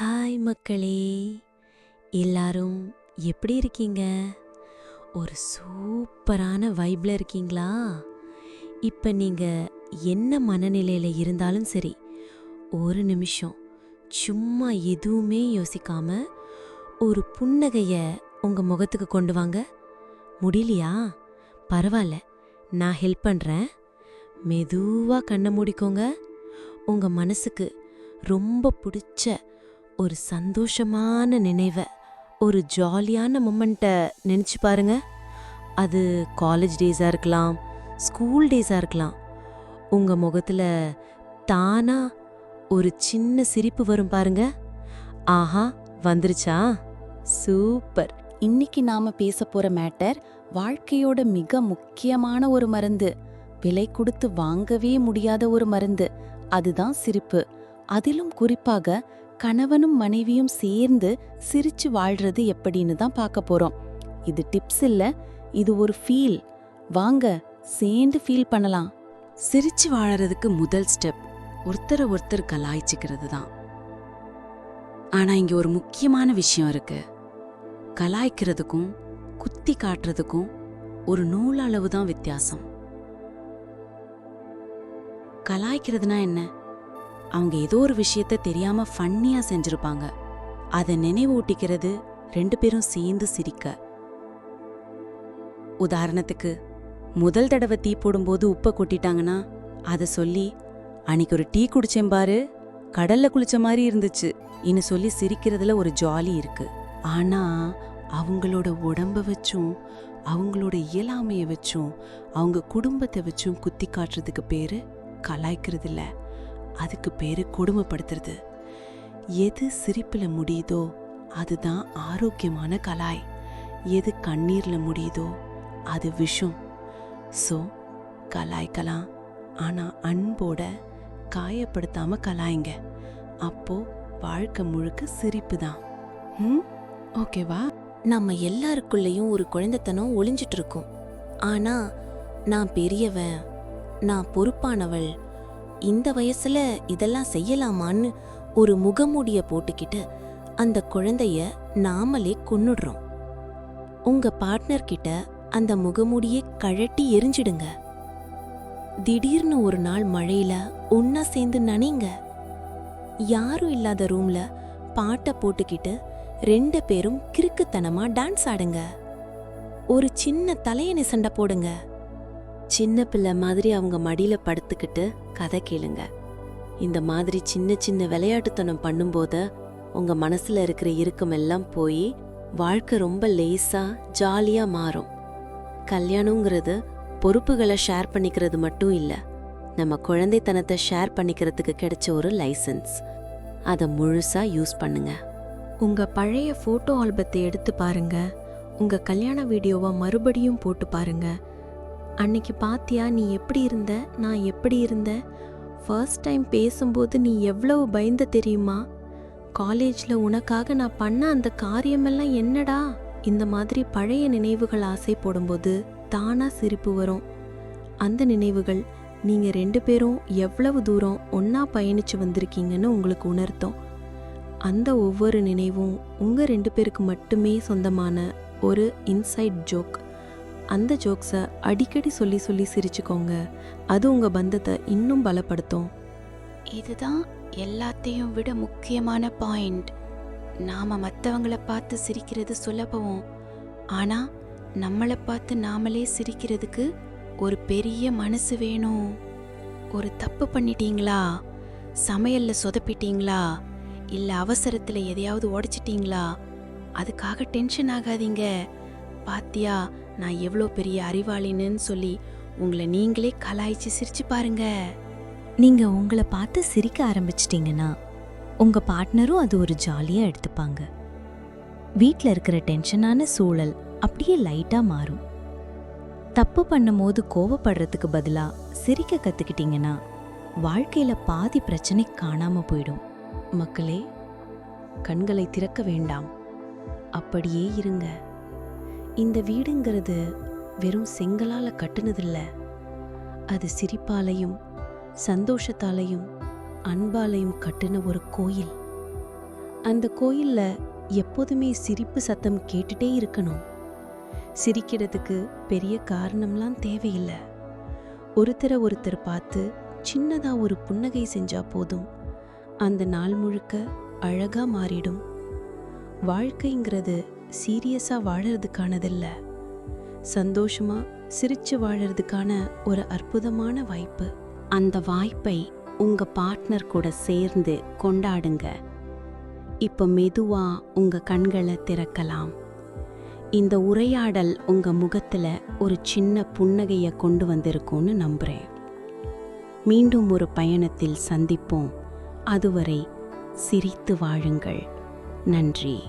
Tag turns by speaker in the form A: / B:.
A: Hi மக்களே. எல்லாரும் எப்படி இருக்கீங்க? ஒரு சூப்பரான வைப்பில் இருக்கீங்களா? இப்போ நீங்கள் என்ன மனநிலையில் இருந்தாலும் சரி ஒரு நிமிஷம் சும்மா எதுவுமே யோசிக்காம ஒரு புன்னகையை உங்கள் முகத்துக்கு கொண்டு வாங்க. முடியலையா? பரவாயில்ல நான் ஹெல்ப் பண்ணுறேன் மெதுவாக கண்ணை மூடிக்கோங்க. உங்கள் மனசுக்கு ரொம்ப பிடிச்ச ஒரு சந்தோஷமான நினைவை ஒரு ஜாலியான மொமெண்ட்டை நினச்சி பாருங்க. அது காலேஜ் டேஸாக இருக்கலாம் ஸ்கூல் டேஸாக இருக்கலாம். உங்கள் முகத்தில் தானாக ஒரு சின்ன சிரிப்பு வரும் பாருங்க. ஆஹா வந்துருச்சா? சூப்பர்.
B: இன்னைக்கு நாம பேச போற மேட்டர் வாழ்க்கையோட மிக முக்கியமான ஒரு மருந்து. விலை கொடுத்து வாங்கவே முடியாத ஒரு மருந்து. அதுதான் சிரிப்பு. அதிலும் குறிப்பாக கணவனும் மனைவியும் சேர்ந்து சிரிச்சு வாழ்றது எப்படின்னு தான் பார்க்க போறோம். இது டிப்ஸ் இல்ல இது ஒரு ஃபீல் வாங்க சேர்ந்து ஃபீல் பண்ணலாம்.
C: சிரிச்சு வாழறதுக்கு முதல் ஸ்டெப் ஒருத்தரை ஒருத்தர் கலாய்ச்சிக்கிறது தான். ஆனா இங்க ஒரு முக்கியமான விஷயம் இருக்கு. கலாய்க்கிறதுக்கும் குத்தி காட்டுறதுக்கும் ஒரு நூல் அளவு தான் வித்தியாசம். கலாய்க்கிறதுனா என்ன? அவங்க ஏதோ ஒரு விஷயத்த தெரியாம ஃபன்னியா செஞ்சிருப்பாங்க. அதை நினைவூட்டிக்கிறது ரெண்டு பேரும் சேர்ந்து சிரிக்க. உதாரணத்துக்கு முதல் தடவை தீ போடும்போது உப்பை கொட்டிட்டாங்கன்னா அதை சொல்லி அன்னைக்கு ஒரு டீ குடிச்சேன் பாரு கடல்ல குளிச்ச மாதிரி இருந்துச்சு இன்னு சொல்லி சிரிக்கிறதுல ஒரு ஜாலி இருக்கு. ஆனா அவங்களோட உடம்ப வச்சும் அவங்களோட இயலாமையை வச்சும் அவங்க குடும்பத்தை வச்சும் குத்தி காட்டுறதுக்கு பேரு கலாய்க்கிறது இல்லை அதுக்கு பேரு கொடுமைப்படுத்துறது. எது சிரிப்பில் முடியுதோ அதுதான் ஆரோக்கியமான கலாய். எது கண்ணீரில் முடியுதோ அது விஷம். ஸோ கலாய்க்கலாம். ஆனால் அன்போட காயப்படுத்தாமல் கலாய்ங்க. அப்போ வாழ்க்கை முழுக்க சிரிப்பு தான் ம்? ஓகேவா?
A: நம்ம எல்லாருக்குள்ளேயும் ஒரு குழந்தைத்தனம் ஒளிஞ்சிட்டு இருக்கும். ஆனால் நான் பெரியவன் நான் பொறுப்பானவள் இந்த வயசுல இதெல்லாம் செய்யலாமான்னு ஒரு முகமூடிய போட்டுக்கிட்டு அந்த குழந்தைய நாமளே கொன்னுடுறோம். உங்க பார்ட்னர் கிட்ட அந்த முகமூடியை கழட்டி எரிஞ்சிடுங்க. திடீர்னு ஒரு நாள் மழையில ஒன்னா சேர்ந்து நனைங்க. யாரும் இல்லாத ரூம்ல பாட்டை போட்டுக்கிட்டு ரெண்டு பேரும் கிறுக்குத்தனமா டான்ஸ் ஆடுங்க. ஒரு சின்ன தலையணை சண்டை போடுங்க. சின்ன பிள்ளை மாதிரி அவங்க மடியில படுத்துக்கிட்டு கதை கேளுங்க. இந்த மாதிரி சின்ன சின்ன விளையாட்டுத்தனம் பண்ணும்போது உங்க மனசுல இருக்கிற இறுக்கம் எல்லாம் போய் வாழ்க்கை ரொம்ப லேசா ஜாலியா மாறும். கல்யாணங்கிறது பொறுப்புகளை ஷேர் பண்ணிக்கிறது மட்டும் இல்ல நம்ம குழந்தைத்தனத்தை ஷேர் பண்ணிக்கிறதுக்கு கிடைச்ச ஒரு லைசன்ஸ் அதை முழுசா யூஸ் பண்ணுங்க. உங்க பழைய போட்டோ ஆல்பத்தை எடுத்து பாருங்க. உங்க கல்யாண வீடியோவை மறுபடியும் போட்டு பாருங்க. அன்னைக்கு பாத்தியா நீ எப்படி இருந்த? நான் எப்படி இருந்த? ஃபர்ஸ்ட் டைம் பேசும்போது நீ எவ்வளவு பயந்த தெரியுமா? காலேஜில் உனக்காக நான் பண்ண அந்த காரியமெல்லாம் என்னடா? இந்த மாதிரி பழைய நினைவுகள் ஆசை போடும்போது தானா சிரிப்பு வரும். அந்த நினைவுகள் நீங்க ரெண்டு பேரும் எவ்வளவு தூரம் ஒன்றா பயணிச்சு வந்திருக்கீங்கன்னு உங்களுக்கு உணர்த்தோம். அந்த ஒவ்வொரு நினைவும் உங்க ரெண்டு பேருக்கு மட்டுமே சொந்தமான ஒரு இன்சைட் ஜோக் அந்த ஜோக்ஸை அடிக்கடி சொல்லி சொல்லி சிரிச்சுக்கோங்க. அது உங்கள் பந்தத்தை இன்னும் பலப்படுத்தும்.
B: இதுதான் எல்லாத்தையும் விட முக்கியமான பாயிண்ட் நாம மற்றவங்கள பார்த்து சிரிக்கிறது சுலபம். ஆனால் நம்மளை பார்த்து நாமளே சிரிக்கிறதுக்கு ஒரு பெரிய மனசு வேணும். ஒரு தப்பு பண்ணிட்டீங்களா? சமையலில் சொதப்பிட்டீங்களா? இல்லை அவசரத்தில் எதையாவது உடைச்சிட்டிங்களா? அதுக்காக டென்ஷன் ஆகாதீங்க. பாத்தியா நான் எவ்வளோ பெரிய அறிவாளின்னு சொல்லி உங்களை நீங்களே கலாய்ச்சி சிரிச்சு பாருங்க.
D: நீங்க உங்களை பார்த்து சிரிக்க ஆரம்பிச்சிட்டிங்கன்னா உங்க பார்ட்னரும் அது ஒரு ஜாலியா எடுத்துப்பாங்க. வீட்டில் இருக்கிற டென்ஷனான சூழல் அப்படியே லைட்டா மாறும். தப்பு பண்ணும்போது கோவப்படுறதுக்கு பதிலா சிரிக்க கத்துக்கிட்டீங்கன்னா வாழ்க்கையில பாதி பிரச்சனை காணாம போயிடும்.
A: மக்களே கண்களை திறக்க வேண்டாம். அப்படியே இருங்க. இந்த வீடுங்கிறது வெறும் செங்கலால் கட்டுனதில்ல. அது சிரிப்பாலையும் சந்தோஷத்தாலையும் அன்பாலையும் கட்டின ஒரு கோயில்.
E: அந்த கோயிலில் எப்போதுமே சிரிப்பு சத்தம் கேட்டுட்டே இருக்கணும். சிரிக்கிறதுக்கு பெரிய காரணம்லாம் தேவையில்லை. ஒருத்தரை ஒருத்தர் பார்த்து சின்னதாக ஒரு புன்னகை செஞ்சால் போதும். அந்த நாள் முழுக்க அழகாக மாறிடும். வாழ்க்கைங்கிறது சீரியஸாக வாழறதுக்கானதில்லை. சந்தோஷமாக சிரித்து வாழறதுக்கான ஒரு அற்புதமான வாய்ப்பு.
B: அந்த வாய்ப்பை உங்கள் பார்ட்னர் கூட சேர்ந்து கொண்டாடுங்க. இப்போ மெதுவாக உங்கள் கண்களை திறக்கலாம். இந்த உரையாடல் உங்கள் முகத்தில் ஒரு சின்ன புன்னகையை கொண்டு வந்திருக்கும்னு நம்புகிறேன் மீண்டும் ஒரு பயணத்தில் சந்திப்போம். அதுவரை சிரித்து வாழுங்கள். நன்றி.